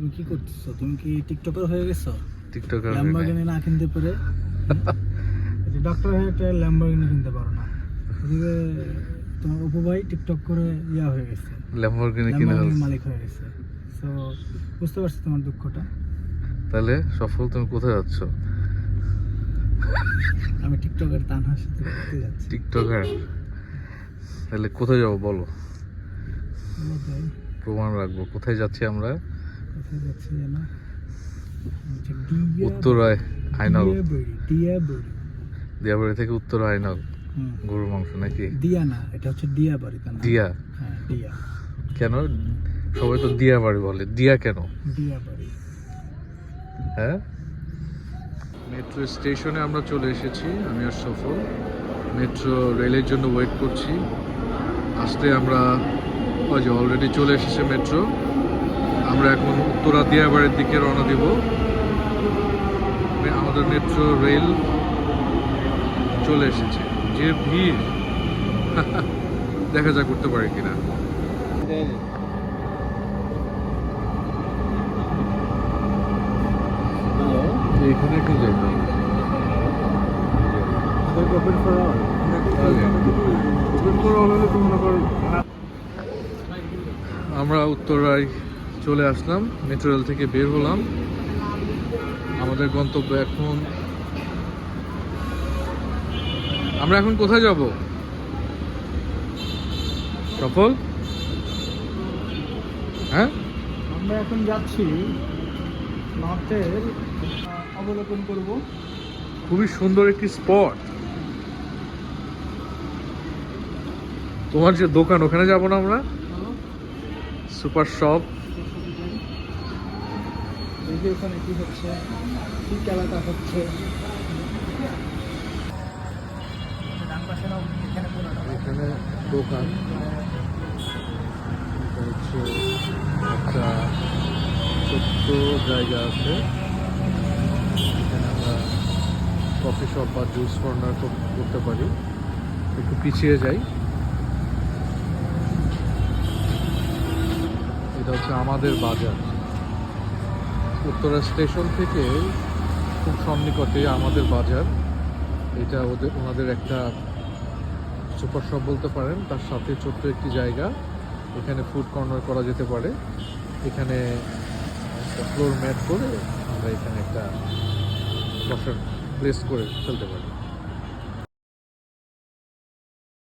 তুমি কি করতেছো? তুমি কি টিকটকার হয়ে গেছো? টিকটকার ল্যাম্বরগিনি না কিনতে পেরে? ডক্টর হয়ে একটা ল্যাম্বরগিনি কিনতে পারো না। তোমার অপু ভাই টিকটক করে ইয়া হয়ে গেছে। ল্যাম্বরগিনি কিনে মালিক হয়ে গেছে। সো বুঝতে পারছি তোমার দুঃখটা। তাহলে সফল তুমি কোথায় যাচ্ছ? আমি টিকটকের তানহার সাথে ঘুরতে যাচ্ছি। টিকটকার তাহলে কোথায় যাব বলো? প্রমাণ রাখব। কোথায় যাচ্ছি আমরা? উত্তরায় আইনাল। দিয়াবাড়ি থেকে উত্তর আইনাল। গরুর মাংস নাকি? দিয়া না এটা হচ্ছে ডিয়া বাড়ি দিয়া। হ্যাঁ কেন? সবাই তো দিয়া বাড়ি বলে। দিয়া কেন? হ্যাঁ? মেট্রো স্টেশনে আমরা চলে এসেছি আমি আর সফল। মেট্রো রেলের জন্য ওয়েট করছি। আসতে আমরা অলরেডি চলে এসেছে মেট্রো। আমরা এখন উত্তরা দিয়াবাড়ির দিকে রওনা দিব। আমাদের মেট্রো রেল চলে এসেছে। যে ভিড় দেখা যাক করতে পারি কিনা। এখানে একটু হবে। আমরা উত্তরায় চলে আসলাম মেট্রো রেল থেকে বের হলাম। আমাদের গন্তব্য এখন আমরা এখন কোথায় যাব? সফল? হ্যাঁ? আমরা এখন যাচ্ছি নর্থের অবলোকন করব। খুবই সুন্দর একটি স্পট তোমার যে দোকান ওখানে যাব না আমরা? সুপার শপ দেখি ওখানে কি হচ্ছে, কি খেলাটা হচ্ছে। এখানে দোকান। হচ্ছে একটা ছোট্ট জায়গা আছে। এখানে আমরা কফি শপ বা জুস কর্নার করতে পারি। একটু পিছিয়ে যাই। এটা হচ্ছে আমাদের বাজার। উত্তরা স্টেশন থেকে খুব সন্নিকটে আমাদের বাজার। এটা ওদের ওনাদের একটা সুপার শপ বলতে পারেন। তার সাথে ছোট্ট একটি জায়গা। এখানে ফুড কর্নার করা যেতে পারে। এখানে ফ্লোর ম্যাট করে আমরা এখানে একটা বসার প্লেস করে ফেলতে পারি।